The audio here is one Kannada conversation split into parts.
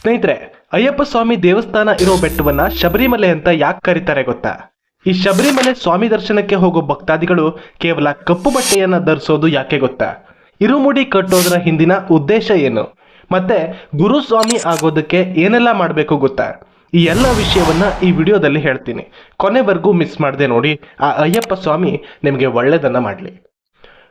ಸ್ನೇಹಿತರೆ, ಅಯ್ಯಪ್ಪ ಸ್ವಾಮಿ ದೇವಸ್ಥಾನ ಇರೋ ಬೆಟ್ಟವನ್ನ ಶಬರಿಮಲೆ ಅಂತ ಯಾಕೆ ಕರೀತಾರೆ ಗೊತ್ತಾ? ಈ ಶಬರಿಮಲೆ ಸ್ವಾಮಿ ದರ್ಶನಕ್ಕೆ ಹೋಗೋ ಭಕ್ತಾದಿಗಳು ಕೇವಲ ಕಪ್ಪು ಬಟ್ಟೆಯನ್ನ ಧರಿಸೋದು ಯಾಕೆ ಗೊತ್ತಾ? ಇರುಮುಡಿ ಕಟ್ಟೋದರ ಹಿಂದಿನ ಉದ್ದೇಶ ಏನು? ಮತ್ತೆ ಗುರುಸ್ವಾಮಿ ಆಗೋದಕ್ಕೆ ಏನೆಲ್ಲ ಮಾಡಬೇಕು ಗೊತ್ತಾ? ಈ ಎಲ್ಲ ವಿಷಯವನ್ನ ಈ ವಿಡಿಯೋದಲ್ಲಿ ಹೇಳ್ತೀನಿ. ಕೊನೆವರೆಗೂ ಮಿಸ್ ಮಾಡದೆ ನೋಡಿ, ಆ ಅಯ್ಯಪ್ಪ ಸ್ವಾಮಿ ನಿಮಗೆ ಒಳ್ಳೆಯದನ್ನ ಮಾಡಲಿ.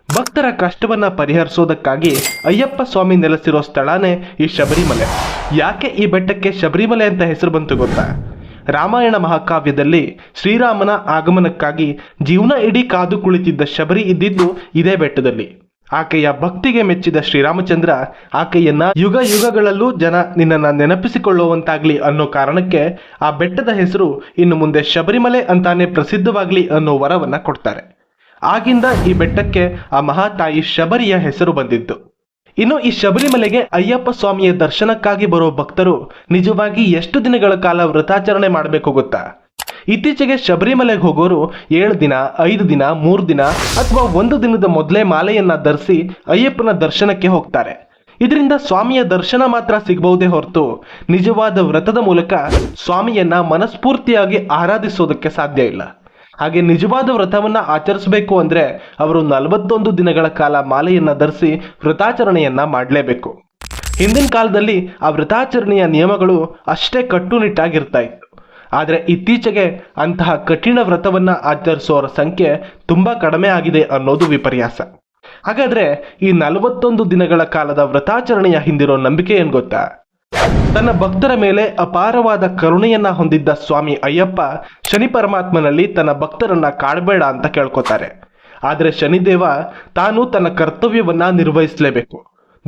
ಭಕ್ತರ ಕಷ್ಟವನ್ನ ಪರಿಹರಿಸೋದಕ್ಕಾಗಿ ಅಯ್ಯಪ್ಪ ಸ್ವಾಮಿ ನೆಲೆಸಿರೋ ಸ್ಥಳನೇ ಈ ಶಬರಿಮಲೆ. ಯಾಕೆ ಈ ಬೆಟ್ಟಕ್ಕೆ ಶಬರಿಮಲೆ ಅಂತ ಹೆಸರು ಬಂತು ಗೊತ್ತಾ? ರಾಮಾಯಣ ಮಹಾಕಾವ್ಯದಲ್ಲಿ ಶ್ರೀರಾಮನ ಆಗಮನಕ್ಕಾಗಿ ಜೀವನ ಇಡೀ ಕಾದು ಕುಳಿತಿದ್ದ ಶಬರಿ ಇದ್ದಿದ್ದು ಇದೇ ಬೆಟ್ಟದಲ್ಲಿ. ಆಕೆಯ ಭಕ್ತಿಗೆ ಮೆಚ್ಚಿದ ಶ್ರೀರಾಮಚಂದ್ರ ಆಕೆಯನ್ನ ಯುಗ ಯುಗಗಳಲ್ಲೂ ಜನ ನಿನ್ನನ್ನ ನೆನಪಿಸಿಕೊಳ್ಳುವಂತಾಗ್ಲಿ ಅನ್ನೋ ಕಾರಣಕ್ಕೆ ಆ ಬೆಟ್ಟದ ಹೆಸರು ಇನ್ನು ಮುಂದೆ ಶಬರಿಮಲೆ ಅಂತಾನೆ ಪ್ರಸಿದ್ಧವಾಗ್ಲಿ ಅನ್ನೋ ವರವನ್ನ ಕೊಡ್ತಾರೆ. ಆಗಿಂದ ಈ ಬೆಟ್ಟಕ್ಕೆ ಆ ಮಹಾತಾಯಿ ಶಬರಿಯ ಹೆಸರು ಬಂದಿದ್ದು. ಇನ್ನು ಈ ಶಬರಿಮಲೆಗೆ ಅಯ್ಯಪ್ಪ ಸ್ವಾಮಿಯ ದರ್ಶನಕ್ಕಾಗಿ ಬರುವ ಭಕ್ತರು ನಿಜವಾಗಿ ಎಷ್ಟು ದಿನಗಳ ಕಾಲ ವ್ರತಾಚರಣೆ ಮಾಡಬೇಕು ಗೊತ್ತಾ? ಇತ್ತೀಚೆಗೆ ಶಬರಿಮಲೆಗೆ ಹೋಗೋರು ಏಳು ದಿನ, ಐದು ದಿನ, ಮೂರು ದಿನ ಅಥವಾ ಒಂದು ದಿನದ ಮೊದಲೇ ಮಾಲೆಯನ್ನ ಧರಿಸಿ ಅಯ್ಯಪ್ಪನ ದರ್ಶನಕ್ಕೆ ಹೋಗ್ತಾರೆ. ಇದರಿಂದ ಸ್ವಾಮಿಯ ದರ್ಶನ ಮಾತ್ರ ಸಿಗಬಹುದೇ ಹೊರತು ನಿಜವಾದ ವ್ರತದ ಮೂಲಕ ಸ್ವಾಮಿಯನ್ನ ಮನಸ್ಫೂರ್ತಿಯಾಗಿ ಆರಾಧಿಸೋದಕ್ಕೆ ಸಾಧ್ಯ ಇಲ್ಲ. ಹಾಗೆ ನಿಜವಾದ ವ್ರತವನ್ನ ಆಚರಿಸಬೇಕು ಅಂದ್ರೆ ಅವರು ನಲವತ್ತೊಂದು ದಿನಗಳ ಕಾಲ ಮಾಲೆಯನ್ನ ಧರಿಸಿ ವ್ರತಾಚರಣೆಯನ್ನ ಮಾಡಲೇಬೇಕು. ಹಿಂದಿನ ಕಾಲದಲ್ಲಿ ಆ ವ್ರತಾಚರಣೆಯ ನಿಯಮಗಳು ಅಷ್ಟೇ ಕಟ್ಟುನಿಟ್ಟಾಗಿರ್ತಾ ಇತ್ತು. ಆದರೆ ಇತ್ತೀಚೆಗೆ ಅಂತಹ ಕಠಿಣ ವ್ರತವನ್ನು ಆಚರಿಸುವವರ ಸಂಖ್ಯೆ ತುಂಬಾ ಕಡಿಮೆ ಆಗಿದೆ ಅನ್ನೋದು ವಿಪರ್ಯಾಸ. ಹಾಗಾದ್ರೆ ಈ ನಲವತ್ತೊಂದು ದಿನಗಳ ಕಾಲದ ವ್ರತಾಚರಣೆಯ ಹಿಂದಿರೋ ನಂಬಿಕೆ ಏನು ಗೊತ್ತಾ? ತನ್ನ ಭಕ್ತರ ಮೇಲೆ ಅಪಾರವಾದ ಕರುಣೆಯನ್ನ ಹೊಂದಿದ್ದ ಸ್ವಾಮಿ ಅಯ್ಯಪ್ಪ ಶನಿ ಪರಮಾತ್ಮನಲ್ಲಿ ತನ್ನ ಭಕ್ತರನ್ನ ಕಾಡಬೇಡ ಅಂತ ಕೇಳ್ಕೊತಾರೆ. ಆದರೆ ಶನಿದೇವ ತಾನು ತನ್ನ ಕರ್ತವ್ಯವನ್ನ ನಿರ್ವಹಿಸಲೇಬೇಕು.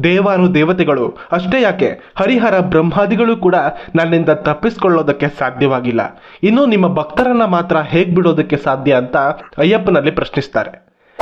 ದೇವಾನು ದೇವತೆಗಳು ಅಷ್ಟೇ ಯಾಕೆ ಹರಿಹರ ಬ್ರಹ್ಮಾದಿಗಳು ಕೂಡ ನನ್ನಿಂದ ತಪ್ಪಿಸ್ಕೊಳ್ಳೋದಕ್ಕೆ ಸಾಧ್ಯವಾಗಿಲ್ಲ. ಇನ್ನು ನಿಮ್ಮ ಭಕ್ತರನ್ನ ಮಾತ್ರ ಹೇಗ್ ಬಿಡೋದಕ್ಕೆ ಸಾಧ್ಯ ಅಂತ ಅಯ್ಯಪ್ಪನಲ್ಲಿ ಪ್ರಶ್ನಿಸ್ತಾರೆ.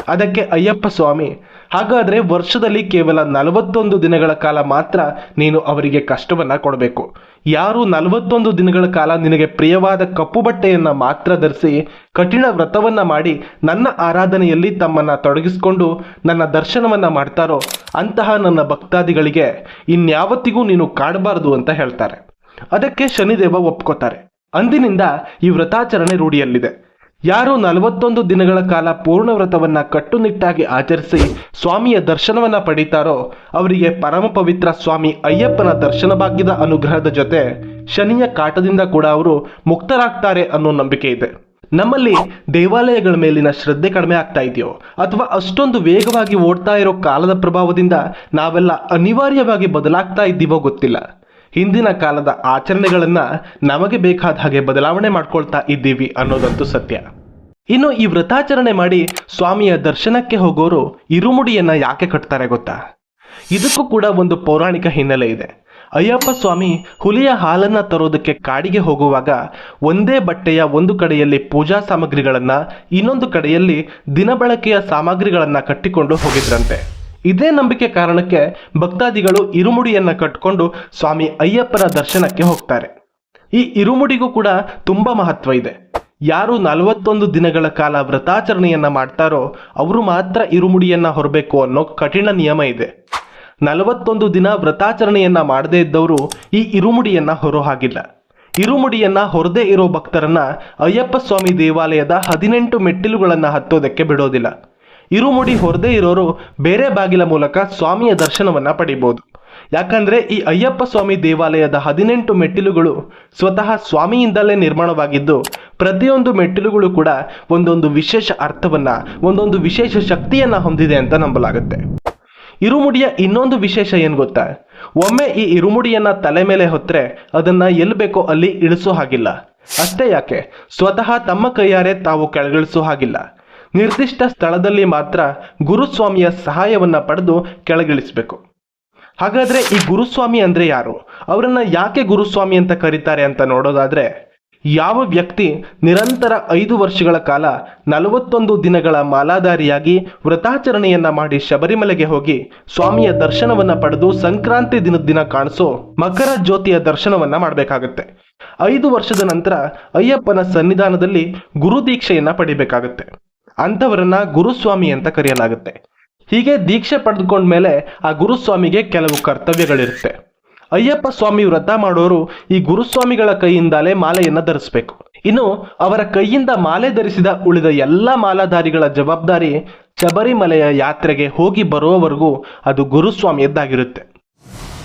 ಅದಕ್ಕೆ ಅಯ್ಯಪ್ಪ ಸ್ವಾಮಿ ಹಾಗಾದ್ರೆ ವರ್ಷದಲ್ಲಿ ಕೇವಲ ನಲವತ್ತೊಂದು ದಿನಗಳ ಕಾಲ ಮಾತ್ರ ನೀನು ಅವರಿಗೆ ಕಷ್ಟವನ್ನ ಕೊಡಬೇಕು. ಯಾರು ನಲವತ್ತೊಂದು ದಿನಗಳ ಕಾಲ ನಿನಗೆ ಪ್ರಿಯವಾದ ಕಪ್ಪು ಬಟ್ಟೆಯನ್ನ ಮಾತ್ರ ಧರಿಸಿ ಕಠಿಣ ವ್ರತವನ್ನ ಮಾಡಿ ನನ್ನ ಆರಾಧನೆಯಲ್ಲಿ ತಮ್ಮನ್ನ ತೊಡಗಿಸಿಕೊಂಡು ನನ್ನ ದರ್ಶನವನ್ನ ಮಾಡ್ತಾರೋ ಅಂತಹ ನನ್ನ ಭಕ್ತಾದಿಗಳಿಗೆ ಇನ್ಯಾವತ್ತಿಗೂ ನೀನು ಕಾಡಬಾರದು ಅಂತ ಹೇಳ್ತಾರೆ. ಅದಕ್ಕೆ ಶನಿದೇವ ಒಪ್ಕೋತಾರೆ. ಅಂದಿನಿಂದ ಈ ವ್ರತಾಚರಣೆ ರೂಢಿಯಲ್ಲಿದೆ. ಯಾರು ನಲವತ್ತೊಂದು ದಿನಗಳ ಕಾಲ ಪೂರ್ಣ ವ್ರತವನ್ನ ಕಟ್ಟುನಿಟ್ಟಾಗಿ ಆಚರಿಸಿ ಸ್ವಾಮಿಯ ದರ್ಶನವನ್ನ ಪಡೀತಾರೋ, ಅವರಿಗೆ ಪರಮ ಪವಿತ್ರ ಸ್ವಾಮಿ ಅಯ್ಯಪ್ಪನ ದರ್ಶನ ಭಾಗ್ಯದ ಅನುಗ್ರಹದ ಜೊತೆ ಶನಿಯ ಕಾಟದಿಂದ ಕೂಡ ಅವರು ಮುಕ್ತರಾಗ್ತಾರೆ ಅನ್ನೋ ನಂಬಿಕೆ ಇದೆ. ನಮ್ಮಲ್ಲಿ ದೇವಾಲಯಗಳ ಮೇಲಿನ ಶ್ರದ್ಧೆ ಕಡಿಮೆ ಆಗ್ತಾ ಇದೆಯೋ, ಅಥವಾ ಅಷ್ಟೊಂದು ವೇಗವಾಗಿ ಓಡ್ತಾ ಇರೋ ಕಾಲದ ಪ್ರಭಾವದಿಂದ ನಾವೆಲ್ಲ ಅನಿವಾರ್ಯವಾಗಿ ಬದಲಾಗ್ತಾ ಇದ್ದೀವೋ ಗೊತ್ತಿಲ್ಲ. ಹಿಂದಿನ ಕಾಲದ ಆಚರಣೆಗಳನ್ನ ನಮಗೆ ಬೇಕಾದ ಹಾಗೆ ಬದಲಾವಣೆ ಮಾಡ್ಕೊಳ್ತಾ ಇದ್ದೀವಿ ಅನ್ನೋದಂತೂ ಸತ್ಯ. ಇನ್ನು ಈ ವ್ರತಾಚರಣೆ ಮಾಡಿ ಸ್ವಾಮಿಯ ದರ್ಶನಕ್ಕೆ ಹೋಗೋರು ಇರುಮುಡಿಯನ್ನ ಯಾಕೆ ಕಟ್ತಾರೆ ಗೊತ್ತಾ? ಇದಕ್ಕೂ ಕೂಡ ಒಂದು ಪೌರಾಣಿಕ ಹಿನ್ನೆಲೆ ಇದೆ. ಅಯ್ಯಪ್ಪ ಸ್ವಾಮಿ ಹುಲಿಯ ಹಾಲನ್ನ ತರೋದಕ್ಕೆ ಕಾಡಿಗೆ ಹೋಗುವಾಗ ಒಂದೇ ಬಟ್ಟೆಯ ಒಂದು ಕಡೆಯಲ್ಲಿ ಪೂಜಾ ಸಾಮಗ್ರಿಗಳನ್ನ, ಇನ್ನೊಂದು ಕಡೆಯಲ್ಲಿ ದಿನಬಳಕೆಯ ಸಾಮಗ್ರಿಗಳನ್ನ ಕಟ್ಟಿಕೊಂಡು ಹೋಗಿದ್ರಂತೆ. ಇದೇ ನಂಬಿಕೆ ಕಾರಣಕ್ಕೆ ಭಕ್ತಾದಿಗಳು ಇರುಮುಡಿಯನ್ನ ಕಟ್ಕೊಂಡು ಸ್ವಾಮಿ ಅಯ್ಯಪ್ಪನ ದರ್ಶನಕ್ಕೆ ಹೋಗ್ತಾರೆ. ಈ ಇರುಮುಡಿಗೂ ಕೂಡ ತುಂಬಾ ಮಹತ್ವ ಇದೆ. ಯಾರು ನಲವತ್ತೊಂದು ದಿನಗಳ ಕಾಲ ವ್ರತಾಚರಣೆಯನ್ನ ಮಾಡ್ತಾರೋ ಅವರು ಮಾತ್ರ ಇರುಮುಡಿಯನ್ನ ಹೊರಬೇಕು ಅನ್ನೋ ಕಠಿಣ ನಿಯಮ ಇದೆ. ನಲವತ್ತೊಂದು ದಿನ ವ್ರತಾಚರಣೆಯನ್ನ ಮಾಡದೇ ಇದ್ದವರು ಈ ಇರುಮುಡಿಯನ್ನ ಹೊರೋ ಹಾಗಿಲ್ಲ. ಇರುಮುಡಿಯನ್ನ ಹೊರದೇ ಇರೋ ಭಕ್ತರನ್ನ ಅಯ್ಯಪ್ಪ ಸ್ವಾಮಿ ದೇವಾಲಯದ ಹದಿನೆಂಟು ಮೆಟ್ಟಿಲುಗಳನ್ನ ಹತ್ತೋದಕ್ಕೆ ಬಿಡೋದಿಲ್ಲ. ಇರುಮುಡಿ ಹೊರದೇ ಇರೋರು ಬೇರೆ ಬಾಗಿಲ ಮೂಲಕ ಸ್ವಾಮಿಯ ದರ್ಶನವನ್ನ ಪಡಿಬೋದು. ಯಾಕಂದ್ರೆ ಈ ಅಯ್ಯಪ್ಪ ಸ್ವಾಮಿ ದೇವಾಲಯದ ಹದಿನೆಂಟು ಮೆಟ್ಟಿಲುಗಳು ಸ್ವತಃ ಸ್ವಾಮಿಯಿಂದಲೇ ನಿರ್ಮಾಣವಾಗಿದ್ದು, ಪ್ರತಿಯೊಂದು ಮೆಟ್ಟಿಲುಗಳು ಕೂಡ ಒಂದೊಂದು ವಿಶೇಷ ಅರ್ಥವನ್ನ, ಒಂದೊಂದು ವಿಶೇಷ ಶಕ್ತಿಯನ್ನ ಹೊಂದಿದೆ ಅಂತ ನಂಬಲಾಗುತ್ತೆ. ಇರುಮುಡಿಯ ಇನ್ನೊಂದು ವಿಶೇಷ ಏನ್ ಗೊತ್ತಾ? ಒಮ್ಮೆ ಈ ಇರುಮುಡಿಯನ್ನ ತಲೆ ಮೇಲೆ ಹೊತ್ತರೆ ಅದನ್ನ ಎಲ್ಲಿ ಬೇಕೋ ಅಲ್ಲಿ ಇಳಿಸೋ ಹಾಗಿಲ್ಲ. ಅಷ್ಟೇ ಯಾಕೆ? ಸ್ವತಃ ತಮ್ಮ ಕೈಯಾರೆ ತಾವು ಕೆಳಗಿಳಿಸೋ ಹಾಗಿಲ್ಲ. ನಿರ್ದಿಷ್ಟ ಸ್ಥಳದಲ್ಲಿ ಮಾತ್ರ ಗುರುಸ್ವಾಮಿಯ ಸಹಾಯವನ್ನ ಪಡೆದು ಕೆಳಗಿಳಿಸಬೇಕು. ಹಾಗಾದ್ರೆ ಈ ಗುರುಸ್ವಾಮಿ ಅಂದ್ರೆ ಯಾರು? ಅವರನ್ನು ಯಾಕೆ ಗುರುಸ್ವಾಮಿ ಅಂತ ಕರೀತಾರೆ ಅಂತ ನೋಡೋದಾದ್ರೆ, ಯಾವ ವ್ಯಕ್ತಿ ನಿರಂತರ ಐದು ವರ್ಷಗಳ ಕಾಲ ನಲವತ್ತೊಂದು ದಿನಗಳ ಮಾಲಾಧಾರಿಯಾಗಿ ವ್ರತಾಚರಣೆಯನ್ನ ಮಾಡಿ ಶಬರಿಮಲೆಗೆ ಹೋಗಿ ಸ್ವಾಮಿಯ ದರ್ಶನವನ್ನ ಪಡೆದು ಸಂಕ್ರಾಂತಿ ದಿನದ ದಿನ ಕಾಣಿಸೋ ಮಕರ ಜ್ಯೋತಿಯ ದರ್ಶನವನ್ನ ಮಾಡಬೇಕಾಗತ್ತೆ. ಐದು ವರ್ಷದ ನಂತರ ಅಯ್ಯಪ್ಪನ ಸನ್ನಿಧಾನದಲ್ಲಿ ಗುರುದೀಕ್ಷೆಯನ್ನ ಪಡಿಬೇಕಾಗತ್ತೆ. ಅಂಥವರನ್ನ ಗುರುಸ್ವಾಮಿ ಅಂತ ಕರೆಯಲಾಗುತ್ತೆ. ಹೀಗೆ ದೀಕ್ಷೆ ಪಡೆದುಕೊಂಡ್ಮೇಲೆ ಆ ಗುರುಸ್ವಾಮಿಗೆ ಕೆಲವು ಕರ್ತವ್ಯಗಳಿರುತ್ತೆ. ಅಯ್ಯಪ್ಪ ಸ್ವಾಮಿ ವ್ರತ ಮಾಡೋರು ಈ ಗುರುಸ್ವಾಮಿಗಳ ಕೈಯಿಂದಲೇ ಮಾಲೆಯನ್ನ ಧರಿಸಬೇಕು. ಇನ್ನು ಅವರ ಕೈಯಿಂದ ಮಾಲೆ ಧರಿಸಿದ ಉಳಿದ ಎಲ್ಲ ಮಾಲಾಧಾರಿಗಳ ಜವಾಬ್ದಾರಿ ಶಬರಿಮಲೆಯ ಯಾತ್ರೆಗೆ ಹೋಗಿ ಬರುವವರೆಗೂ ಅದು ಗುರುಸ್ವಾಮಿಯದ್ದಾಗಿರುತ್ತೆ.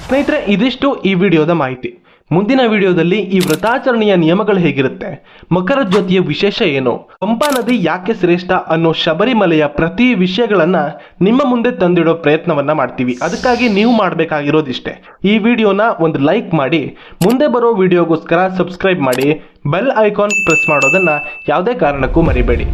ಸ್ನೇಹಿತರೆ, ಇದಿಷ್ಟು ಈ ವಿಡಿಯೋದ ಮಾಹಿತಿ. ಮುಂದಿನ ವಿಡಿಯೋದಲ್ಲಿ ಈ ವ್ರತಾಚರಣೆಯ ನಿಯಮಗಳು ಹೇಗಿರುತ್ತೆ? ಮಕರ ಜ್ಯೋತಿಯ ವಿಶೇಷ ಏನು? ಪಂಪಾ ನದಿ ಯಾಕೆ ಶ್ರೇಷ್ಠ ಅನ್ನೋ ಶಬರಿಮಲೆಯ ಪ್ರತಿ ವಿಷಯಗಳನ್ನ ನಿಮ್ಮ ಮುಂದೆ ತಂದಿಡೋ ಪ್ರಯತ್ನವನ್ನ ಮಾಡ್ತೀವಿ. ಅದಕ್ಕಾಗಿ ನೀವು ಮಾಡಬೇಕಾಗಿರೋದಿಷ್ಟೇ. ಈ ವಿಡಿಯೋನ ಒಂದು ಲೈಕ್ ಮಾಡಿ, ಮುಂದೆ ಬರೋ ವಿಡಿಯೋಗೋಸ್ಕರ ಸಬ್ಸ್ಕ್ರೈಬ್ ಮಾಡಿ, ಬೆಲ್ ಐಕಾನ್ ಪ್ರೆಸ್ ಮಾಡೋದನ್ನ ಯಾವುದೇ ಕಾರಣಕ್ಕೂ ಮರಿಬೇಡಿ.